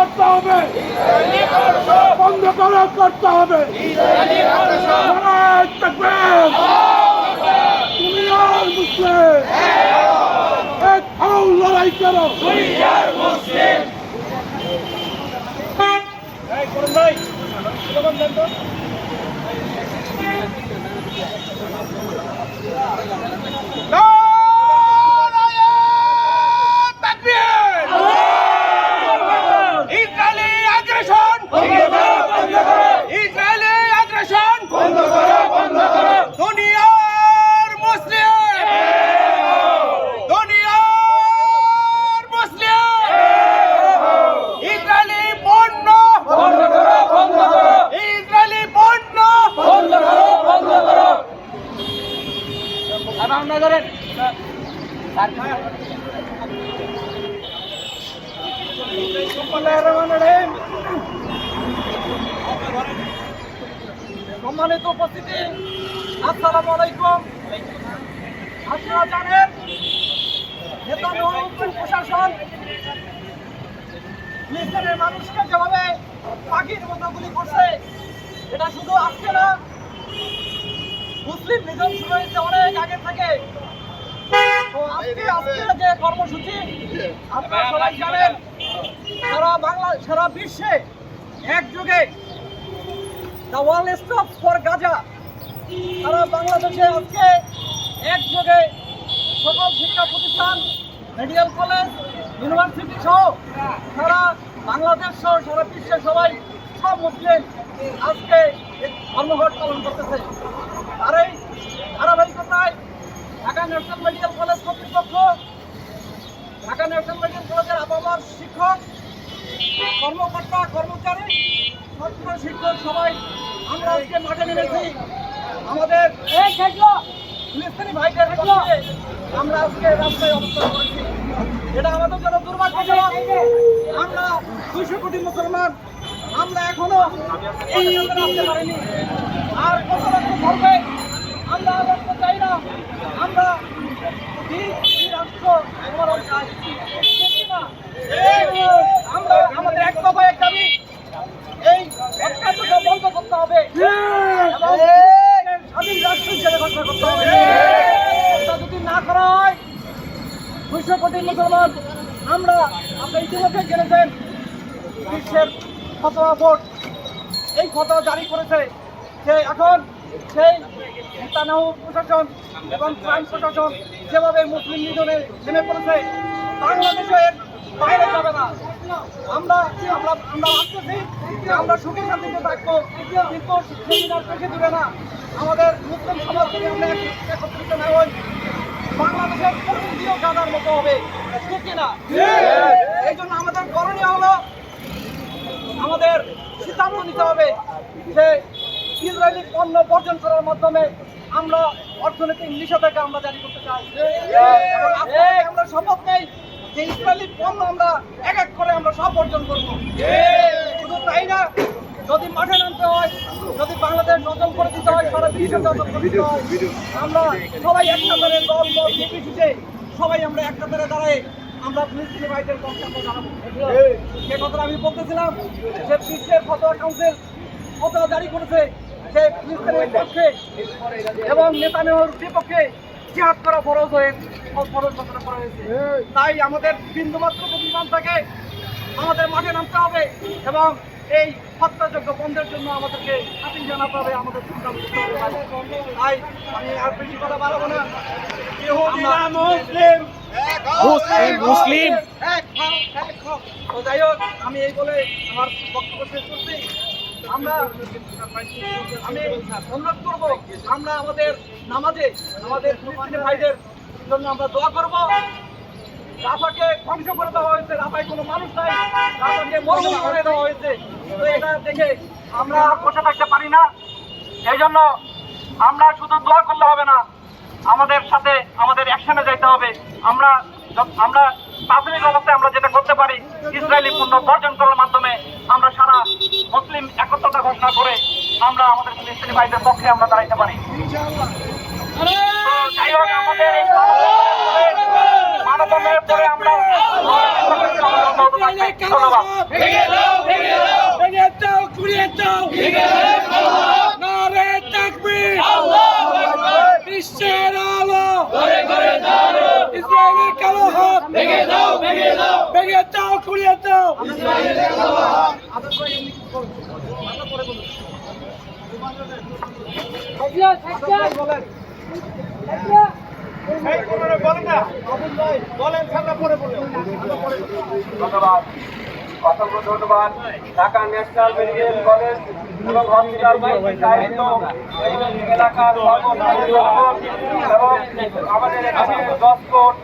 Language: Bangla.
করতে হবে। বন্ধ করা করতে হবে। তুমি আর মুসলিম। এক হাউ লড়াই করো। মুসলিম No! সম্মানিত উপস্থিতি, আসসালামু আলাইকুম। আপনারা জানেন প্রশাসন ফিলিস্তিনের মানুষকে যেভাবে পাখির মতো গুলি করছে, এটা শুধু আজকে না, মুসলিম নিধন শুরু হয়েছে অনেক আগে থেকে আজকে আজকে যে কর্মসূচি, আপনারা সবাই জানেন, সারা বাংলা, সারা বিশ্বে একযোগে the wall stop for Gaza সারা বাংলাদেশে আজকে একযোগে সকল শিক্ষা প্রতিষ্ঠান মেডিকেল কলেজ ইউনিভার্সিটি সহ সারা বাংলাদেশ সহ সারা বিশ্বে সবাই সব মুসলিম আজকে এই ধর্মঘট পালন করতেছে আর এই ধারাবাহিকতায় ঢাকা ন্যাশনাল মেডিকেল কলেজ কর্তৃপক্ষ ঢাকা ন্যাশনাল মেডিকেল কলেজের আবহাওয়ার শিক্ষক কর্মকর্তা কর্মচারী ছাত্র শিক্ষক সবাই আমরা আজকে মাঠে নেমেছি। আমাদের ফিলিস্তিনি ভাইদের আমরা আজকে রাস্তায় অবস্থান করেছি। এটা আমাদের জন্য দুর্ভাগ্যজনক। আমরা দুইশো কোটি মুসলমান। আমরা এখনও এই নিয়ন্ত্রণে আসতে পারিনি। আর কত রকম আমরা আর চাই না আমরা এই- এই রাষ্ট্র গঠন চাই ঠিক কি না? আমরা আমাদের এক দফা এক দাবি এই অত্যাচারটা বন্ধ করতে হবে এবং স্বাধীন রাষ্ট্র হিসেবে ঘোষণা করতে হবে এটা যদি না করা হয় কোটি মুসলমান, আমরা আপনি ইতিমধ্যে জেনেছেন বিশ্বের ফতোয়া বোর্ড এই ফতোয়া জারি করেছে যে এখন সেই নেতানাহু প্রশাসন এবং ট্রাম্প প্রশাসন যেভাবে মুসলিম নিধনে নেমে পড়েছে, বাংলাদেশের বাইরে যাবে না। আমরা আমরা আমরা যে আমরা সুখে শান্তিতে থাকব, কিন্তু আর চোখে দিবে না। আমাদের মুসলিম সমাজ থেকে আমরা একত্রিত না হই। বাংলাদেশের হবে। ঠিক কিনা এই জন্য আমাদের করণীয় হলো আমাদের সিদ্ধান্ত নিতে হবে যে ইসরায়েলি পণ্য বর্জন করার মাধ্যমে আমরা অর্থনৈতিক নিষেধাজ্ঞা আমরা জারি করতে চাই। আমরা শপথ নেই যে ইসরায়েলি পণ্য আমরা এক এক করে আমরা সব বর্জন করব। শুধু তাই না যদি মাঠে নামতে হয় যদি বাংলাদেশ নজল করে দিতে হয় সারা বিশ্ব নজল করে দিতে হয় আমরা সবাই এক কাতারে দল মত নির্বিশেষে সবাই আমরা এক কাতারে দাঁড়ায় আমরা ফিলিস্তিনি ভাইদের পক্ষে আমরা সে কথাটা আমি বলতেছিলাম, যে বিশ্বের ফতোয়া কাউন্সিল ফতোয়া জারি করেছে যে ফিলিস্তিনের পক্ষে এবং নেতানিয়াহুর বিপক্ষে জিহাদ করা ফরজ হয়ে ফরজ ঘোষণা করা হয়েছে। তাই আমাদের বিন্দুমাত্র অভিমান থাকে, আমাদের মাঠে নামতে হবে এবং এই হত্যাযোগ্য বন্ধের জন্য আমাদেরকে আপিল জানাতে হবে, আমাদের তাই আমি আর বেশি কথা বাড়াবো না। ইহুদিরা মুসলিম। মুসলিম। তো যাই হোক আমি এই বলে আমার বক্তব্য শেষ করছি। আমরা আমি অনুরোধ করব আমরা আমাদের নামাজে আমাদের ফিলিস্তিনি ভাইদের জন্য আমরা দোয়া করব। রাফাকে ধ্বংস করে দেওয়া হয়েছে রাফায় কোনো মানুষ নাই। রাফাকে মরুভূমি করে দেওয়া হয়েছে। তো এটা দেখে আমরা আর বসে থাকতে পারি না। এই জন্য আমরা শুধু দোয়া করলে হবে না। আমাদের সাথে আমাদের অ্যাকশনে যাইতে হবে। আমরা আমরা প্রাথমিক অবস্থায় আমরা যেটা করতে পারি, ইসরায়েলি পণ্য বর্জন করার মাধ্যমে আমরা সারা মুসলিম একত্রতা ঘোষণা করে আমরা আমাদের ফিলিস্তিনি ভাইদের পক্ষে আমরা দাঁড়াইতে পারি। আমাদের পরে আমরা ধন্যবাদ। ধন্যবাদ। অসংখ্য ধন্যবাদ Dhaka national medical college hospital দায়িত্ব এলাকার এবং আমাদের এখানে দশ কোট